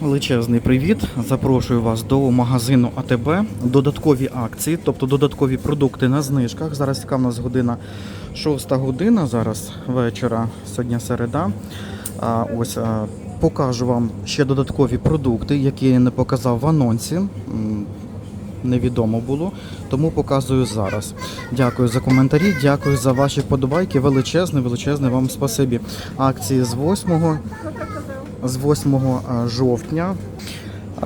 Величезний привіт! Запрошую вас до магазину АТБ. Додаткові акції, тобто додаткові продукти на знижках. Зараз яка в нас година 6 година зараз вечора, сьогодні середа. А, ось покажу вам ще додаткові продукти, які я не показав в анонсі. Невідомо було, тому показую зараз. Дякую за коментарі, дякую за ваші вподобайки. Величезне, величезне вам спасибі. Акції з 8 з 8 жовтня,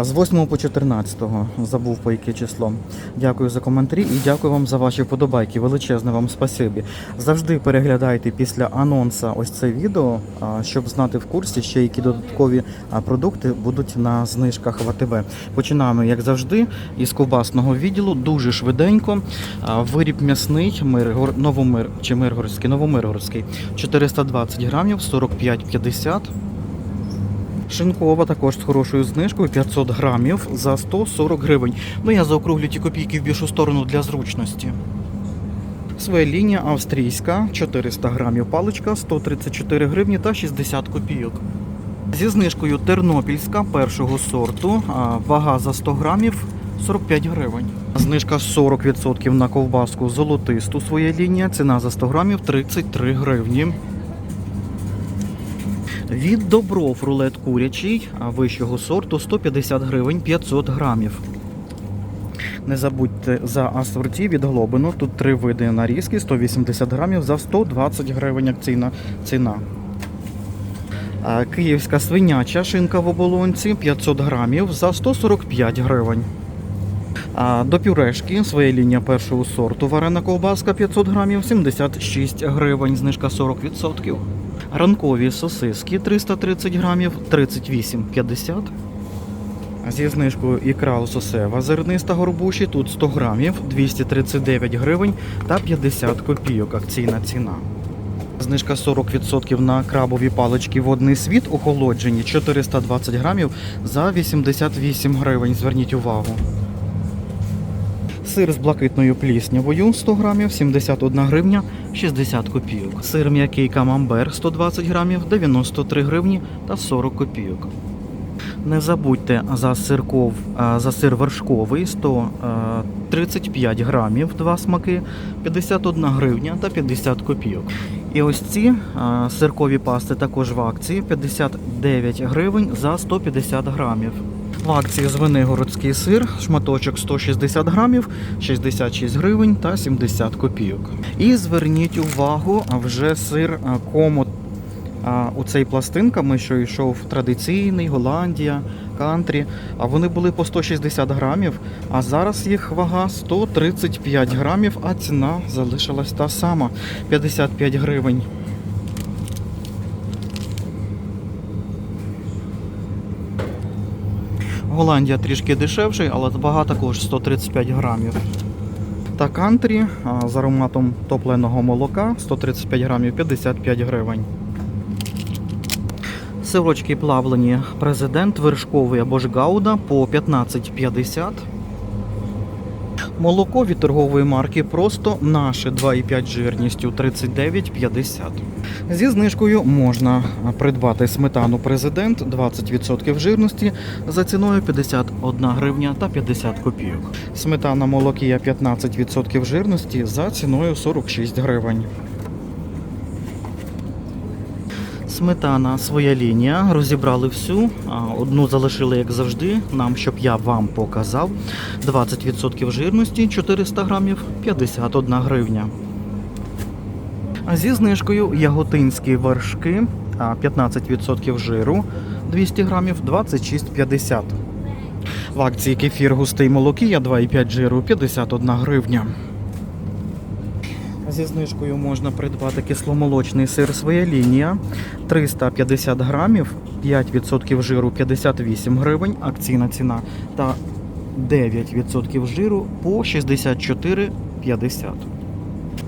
з 8 по 14 забув по яке число. Дякую за коментарі і дякую вам за ваші вподобайки. Величезне вам спасибі. Завжди переглядайте після анонса ось це відео, щоб знати в курсі, ще які додаткові продукти будуть на знижках в АТБ. Починаємо, як завжди, із ковбасного відділу. Дуже швиденько. Виріб м'ясний, Миргор, Новомир чи Миргородський, Новомиргородський 420 грамів, 45,50. Шинкова також з хорошою знижкою 500 грамів за 140 гривень. Ну я заокруглю ті копійки в більшу сторону для зручності. Своя лінія австрійська 400 грамів паличка 134 гривні та 60 копійок. Зі знижкою тернопільська першого сорту, вага за 100 грамів 45 гривень. Знижка 40% на ковбаску золотисту своя лінія, ціна за 100 грамів 33 гривні. Від добров рулет курячий вищого сорту 150 гривень 500 грамів. Не забудьте за асорті від глобину. Тут три види нарізки 180 грамів за 120 гривень акційна ціна. Київська свиняча шинка в оболонці 500 грамів за 145 гривень. До пюрешки своя лінія першого сорту варена ковбаска 500 грамів 76 гривень, знижка 40%. Ранкові сосиски 330 грамів 38,50. Зі знижкою ікра лососева зерниста горбуші тут 100 грамів 239 гривень та 50 копійок акційна ціна. Знижка 40% на крабові палички водний світ охолоджені 420 грамів за 88 гривень. Зверніть увагу. Сир з блакитною пліснявою 100 грамів 71 гривня 60 копійок. Сир м'який камамбер 120 грамів 93 гривні та 40 копійок. Не забудьте за сирков, за сир вершковий 135 грамів, два смаки, 51 гривня та 50 копійок. І ось ці сиркові пасти також в акції 59 гривень за 150 грамів. В акції Звенигородський сир, шматочок 160 грамів, 66 гривень та 70 копійок. І зверніть увагу, а вже сир комот у цей пластинками, що йшов традиційний, Голландія, кантрі. А вони були по 160 грамів, а зараз їх вага 135 грамів, а ціна залишилась та сама 55 гривень. Голландія трішки дешевший, але вага також 135 грамів. Та кантрі з ароматом топленого молока 135 грамів 55 гривень. Сирочки плавлені президент вершковий або ж гауда по 15,50. Молоко від торгової марки просто наше 2,5 жирністю 39,50. Зі знижкою можна придбати сметану президент 20% жирності за ціною 51 гривня та 50 копійок. Сметана молокія 15% жирності за ціною 46 гривень. Сметана своя лінія. Розібрали всю. Одну залишили, як завжди, нам, щоб я вам показав. 20% жирності, 400 грамів, 51 гривня. Зі знижкою яготинські вершки, 15% жиру, 200 грамів, 26,50. В акції кефір густий молокія 2,5 жиру, 51 гривня. Зі знижкою можна придбати кисломолочний сир своя лінія 350 грамів, 5% жиру 58 гривень, акційна ціна та 9% жиру по 64,50.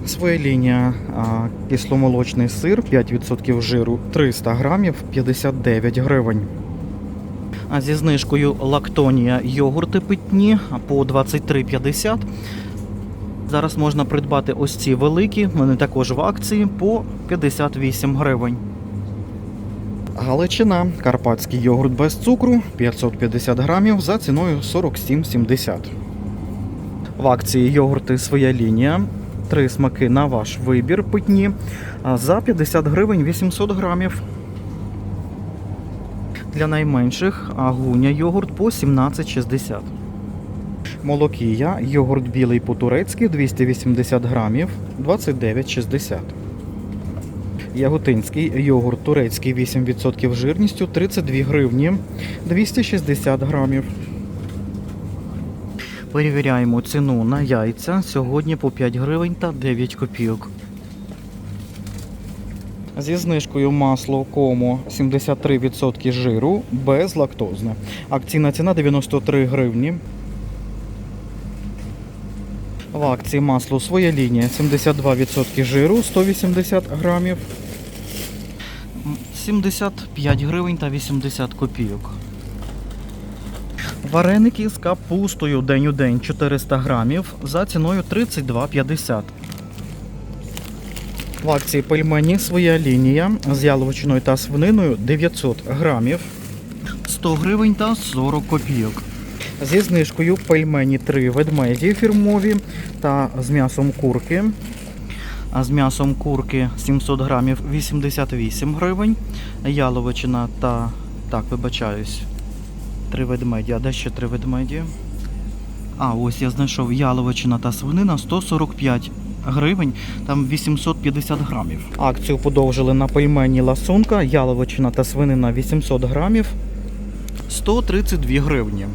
Своя лінія кисломолочний сир 5% жиру 300 грамів 59 гривень. А зі знижкою лактонія йогурти питні по 23,50 Зараз можна придбати ось ці великі, вони також в акції по 58 гривень. Галичина, карпатський йогурт без цукру 550 грамів за ціною 47,70. В акції йогурти своя лінія. Три смаки на ваш вибір питні за 50 гривень 800 грамів. Для найменших агуня йогурт по 17,60. Молокія, йогурт білий по-турецьки 280 грамів 29,60. Яготинський йогурт турецький 8% жирністю 32 гривні 260 грамів. Перевіряємо ціну на яйця сьогодні по 5 гривень та 9 копійок. Зі знижкою масло комо 73% жиру безлактозне. Акційна ціна 93 гривні. В акції масло своя лінія 72% жиру 180 грамів. 75 гривень та 80 копійок. Вареники з капустою день у день 400 грамів за ціною 32,50. В акції пельмені своя лінія з яловичиною та свининою 900 грамів 100 гривень та 40 копійок. Зі знижкою пельмені 3 ведмеді фірмові та з м'ясом курки. А з м'ясом курки 700 грамів 88 гривень. Яловичина та так, вибачаюсь. Три ведмеді. А де ще три ведмеді? А, ось я знайшов яловичина та свинина 145 гривень, там 850 грамів. Акцію подовжили на пельмені ласунка, яловичина та свинина 800 грамів 132 гривні.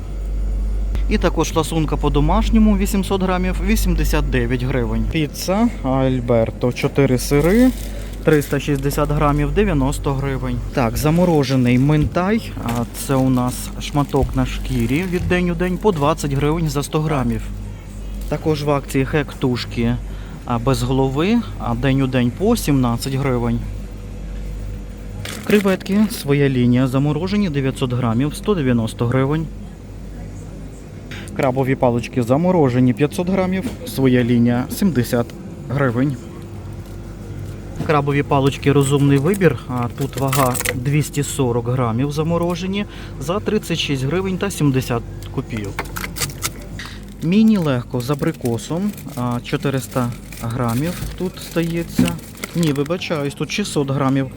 І також ласунка по-домашньому 800 грамів 89 гривень. Піца Альберто 4 сири 360 грамів 90 гривень. Так, заморожений минтай. Це у нас шматок на шкірі від день у день по 20 гривень за 100 грамів. Також в акції хек-тушки без голови, а день у день по 17 гривень. Креветки, своя лінія заморожені 900 грамів 190 гривень. Крабові палички заморожені 500 грамів, своя лінія 70 гривень. Крабові палички розумний вибір. А тут вага 240 грамів заморожені за 36 гривень та 70 копійок. Міні легко з абрикосом 400 грамів тут стається. Ні, вибачаюсь, тут 600 грамів.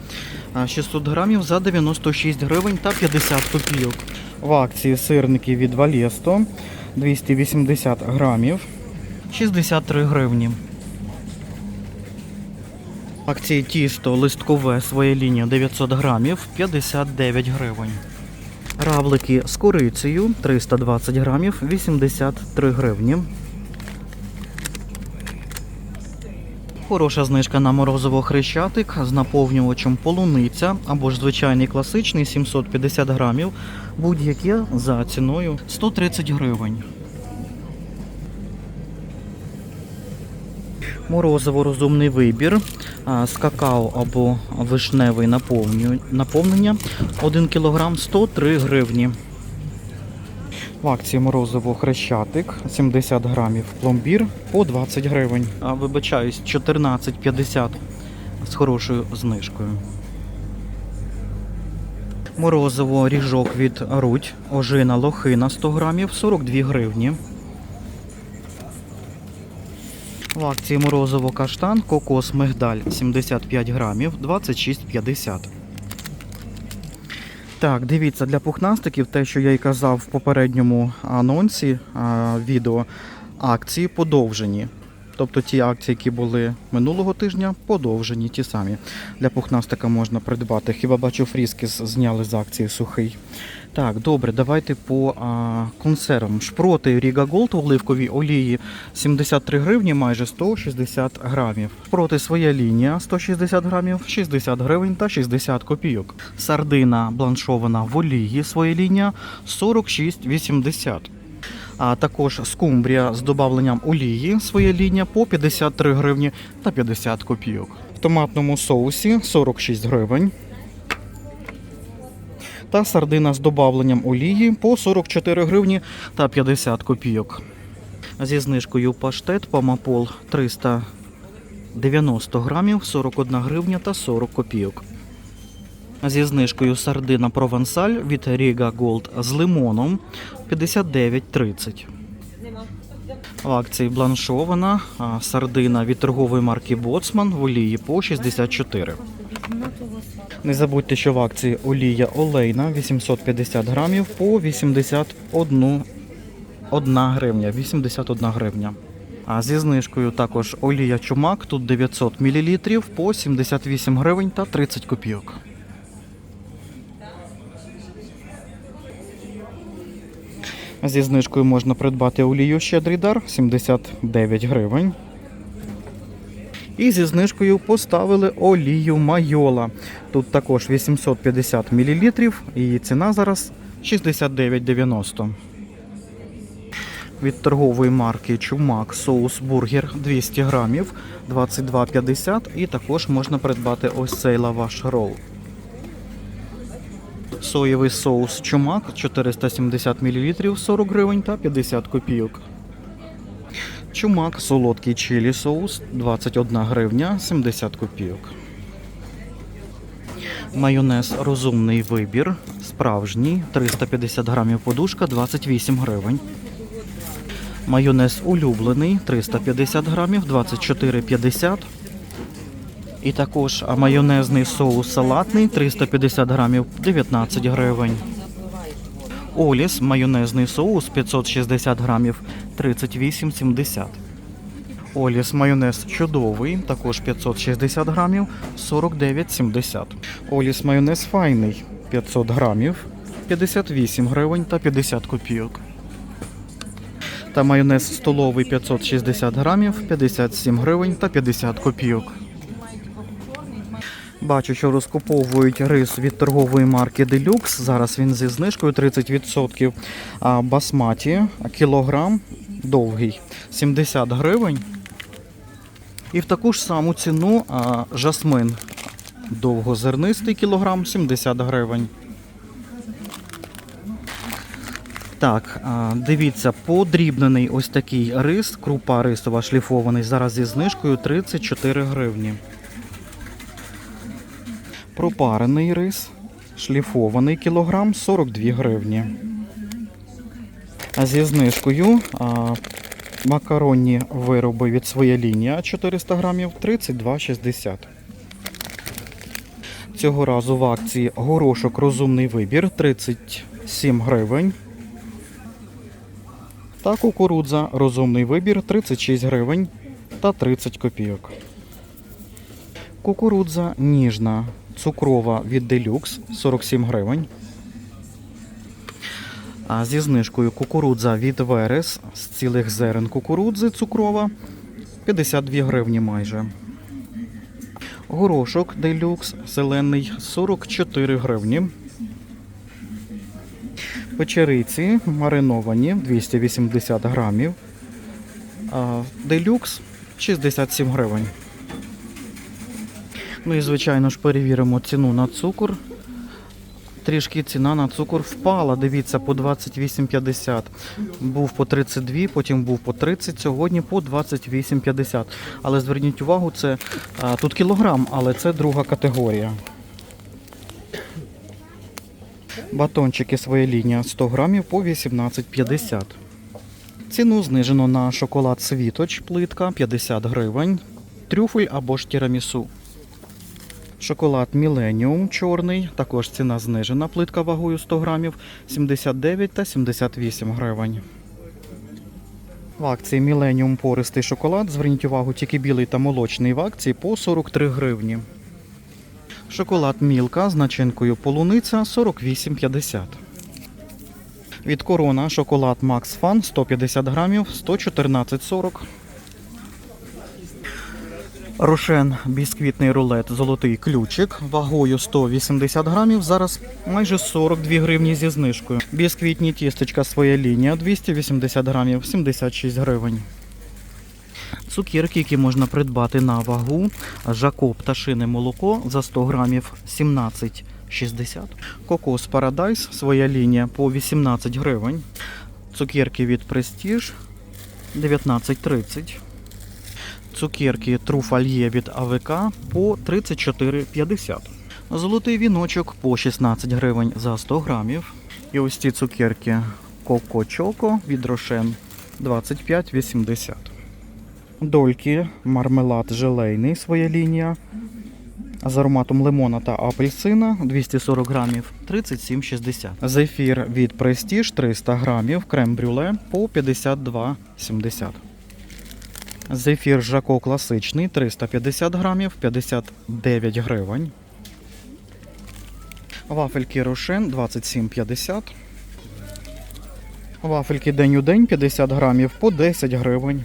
600 грамів за 96 гривень та 50 копійок. В акції сирники від Валєсто 280 грамів 63 гривні. Акції тісто листкове своє лінія 900 грамів 59 гривень. Равлики з курицею 320 грамів 83 гривні. Хороша знижка на морозиво хрещатик з наповнювачем полуниця або ж звичайний класичний 750 грамів. Будь-яке за ціною 130 гривень. Морозиво розумний вибір з какао або вишневий наповнення 1 кг 103 гривні. В акції морозиво хрещатик 70 грамів пломбір по 20 гривень. А, вибачаюсь, 14,50 з хорошою знижкою. Морозиво ріжок від Рудь, ожина лохина 100 грамів 42 гривні. В акції морозиво каштан, кокос мигдаль 75 грамів 26,50. Так, дивіться, для пухнастиків, те, що я і казав в попередньому анонсі а, відео, акції подовжені. Тобто ті акції, які були минулого тижня, подовжені ті самі. Для пухнастика можна придбати. Хіба бачу, фріскіс зняли з акції сухий. Так, добре, давайте по а, консервам. Шпроти Ріга Голд у оливковій олії 73 гривні, майже 160 грамів. Шпроти своя лінія 160 грамів, 60 гривень та 60 копійок. Сардина бланшована в олії своя лінія 46,80. А також скумбрія з додавленням олії своя лінія по 53 гривні та 50 копійок. В томатному соусі 46 гривень. Та сардина з додавленням олії по 44 гривні та 50 копійок. Зі знижкою паштет Памапол 390 грамів, 41 гривня та 40 копійок. Зі знижкою сардина провансаль від Riga Gold з лимоном 59,30. В акції бланшована сардина від торгової марки Боцман в олії по 64. Не забудьте, що в акції олія олейна 850 грамів по 81 1 гривня. 81 гривня. А зі знижкою також олія чумак, тут 900 мл по 78 гривень та 30 копійок. Зі знижкою можна придбати олію щедрий дар 79 гривень. І зі знижкою поставили олію майола. Тут також 850 мл, її ціна зараз 69,90. Від торгової марки Чумак соус бургер 200 грамів 22,50 і також можна придбати ось цей лаваш рол. Соєвий соус Чумак 470 мл 40 гривень та 50 копійок. Чумак солодкий чилі соус 21 гривня 70 копійок. Майонез розумний вибір. Справжній 350 грамів подушка 28 гривень. Майонез улюблений 350 грамів 24,50. І також майонезний соус салатний 350 грамів 19 гривень. Оліс майонезний соус 560 грамів 38,70. Оліс майонез чудовий, також 560 грамів 49,70. Оліс майонез файний 500 грамів 58 гривень та 50 копійок. Та майонез столовий 560 грамів 57 гривень та 50 копійок. Бачу, що розкуповують рис від торгової марки Deluxe. Зараз він зі знижкою 30%. А басматі кілограм довгий 70 гривень. І в таку ж саму ціну жасмин довгозернистий кілограм 70 гривень. Так, дивіться, подрібнений ось такий рис, крупа рисова шліфований, зараз зі знижкою 34 гривні. Пропарений рис, шліфований кілограм 42 гривні. А зі знижкою а, макаронні вироби від своя лінія 400 грамів 32,60. Цього разу в акції горошок розумний вибір 37 гривень. Та кукурудза розумний вибір 36 гривень та 30 копійок. Кукурудза ніжна, цукрова від Deluxe 47 гривень. А зі знижкою кукурудза від Верес з цілих зерен кукурудзи цукрова 52 гривні майже. Горошок Deluxe зелений 44 гривні. Печериці мариновані 280 грамів. Deluxe 67 гривень. Ну і звичайно ж перевіримо ціну на цукор. Трішки ціна на цукор впала. Дивіться, по 28,50. Був по 32, потім був по 30, сьогодні по 28,50. Але зверніть увагу, це а, тут кілограм, але це друга категорія. Батончики своя лінія 100 грамів по 18,50. Ціну знижено на шоколад світоч, плитка 50 гривень, трюфель або ж тірамісу. Шоколад Millennium чорний, також ціна знижена, плитка вагою 100 грамів 79 та 78 гривень. В акції Millennium пористий шоколад. Зверніть увагу, тільки білий та молочний в акції по 43 гривні. Шоколад Мілка з начинкою полуниця 48,50. Від корона шоколад Max Fun 150 грамів 114,40. Рошен бісквітний рулет Золотий ключик вагою 180 грамів. Зараз майже 42 гривні зі знижкою. Бісквітні тістечка своя лінія 280 грамів 76 гривень. Цукерки, які можна придбати на вагу. Жако пташине молоко за 100 грамів 17,60. Кокос Парадайс, своя лінія по 18 гривень. Цукерки від Престіж 19,30. Цукерки Труфальє від АВК по 34,50. Золотий віночок по 16 гривень за 100 грамів. І ось ці цукерки Коко Чоко від Рошен 25,80. Дольки, мармелад желейний, своя лінія. З ароматом лимона та апельсина 240 грамів 37,60. Зефір від Prestige 300 грамів, крем-брюле по 52,70. Зефір Жако класичний 350 грамів 59 гривень. Вафельки Рошен 27,50. Вафельки день у день 50 грамів по 10 гривень.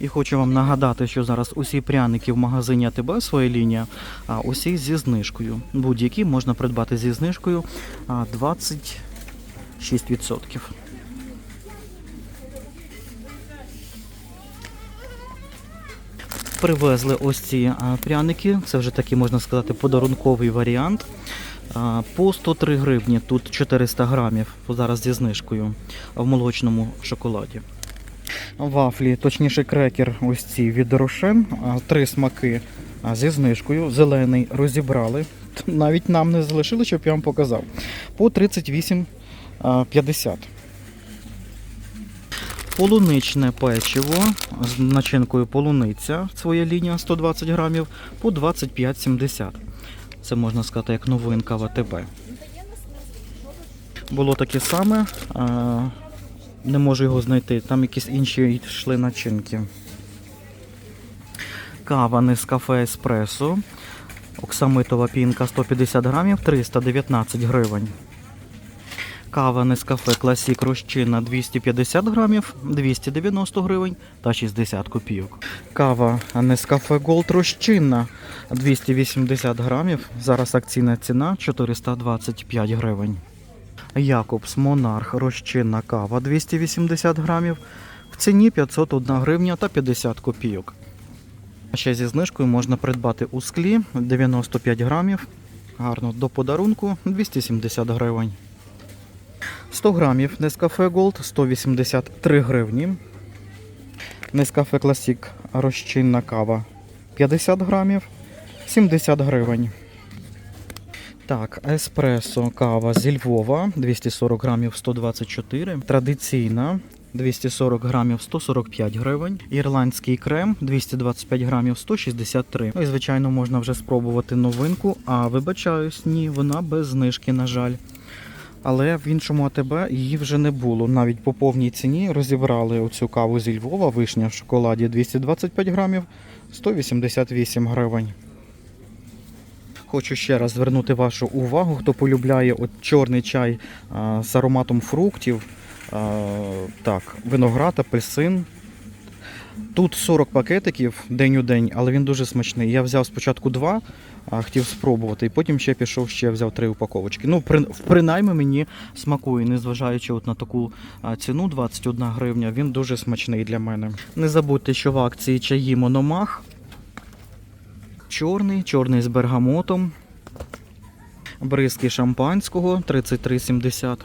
І хочу вам нагадати, що зараз усі пряники в магазині АТБ своя лінія, а усі зі знижкою. Будь-які можна придбати зі знижкою 26%. Привезли ось ці пряники. Це вже такий, можна сказати, подарунковий варіант. По 103 гривні, тут 400 грамів, зараз зі знижкою в молочному шоколаді. Вафлі, точніше крекер, ось ці від Рошен, три смаки зі знижкою. Зелений розібрали. Навіть нам не залишили, щоб я вам показав. По 38,50. Полуничне печиво з начинкою полуниця, своя лінія 120 грамів, по 25,70. Це можна сказати як новинка в АТБ. Було таке саме. Не можу його знайти. Там якісь інші йшли начинки. Кава Нескафе Еспресо. Оксамитова пінка 150 грамів 319 гривень. Кава Нескафе Класік розчинна 250 грамів 290 гривень та 60 копійок. Кава Нескафе Голд розчинна 280 грамів. Зараз акційна ціна 425 гривень. Якобс Монарх розчинна кава 280 грамів. В ціні 501 гривня та 50 копійок. Ще зі знижкою можна придбати у склі 95 грамів. Гарно до подарунку 270 гривень. 100 грамів Nescafe Gold 183 гривні. Nescafe Classic розчинна кава 50 грамів 70 гривень. Так, еспресо кава зі Львова 240 грамів 124. Традиційна 240 грамів 145 гривень. Ірландський крем 225 грамів 163. Ну і звичайно можна вже спробувати новинку. А вибачаюсь, ні, вона без знижки, на жаль. Але в іншому АТБ її вже не було. Навіть по повній ціні розібрали оцю каву зі Львова, вишня в шоколаді 225 грамів 188 гривень. Хочу ще раз звернути вашу увагу, хто полюбляє от чорний чай а, з ароматом фруктів. А, так, виноград, апельсин. Тут 40 пакетиків день у день, але він дуже смачний. Я взяв спочатку два, а, хотів спробувати, і потім ще пішов, ще взяв три упаковочки. Ну, при, принаймні мені смакує, незважаючи от на таку ціну 21 гривня, він дуже смачний для мене. Не забудьте, що в акції чаї Мономах. Чорний, чорний з бергамотом. Бризки шампанського 33,70.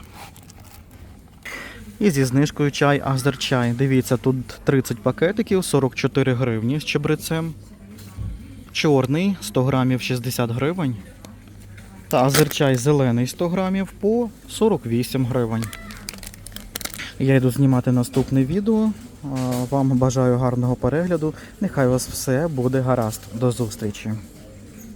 І зі знижкою чай Азерчай. Дивіться, тут 30 пакетиків, 44 гривні з чебрецем. Чорний 100 грамів 60 гривень. Та азерчай зелений 100 грамів по 48 гривень. Я йду знімати наступне відео. Вам бажаю гарного перегляду. Нехай у вас все буде гаразд. До зустрічі.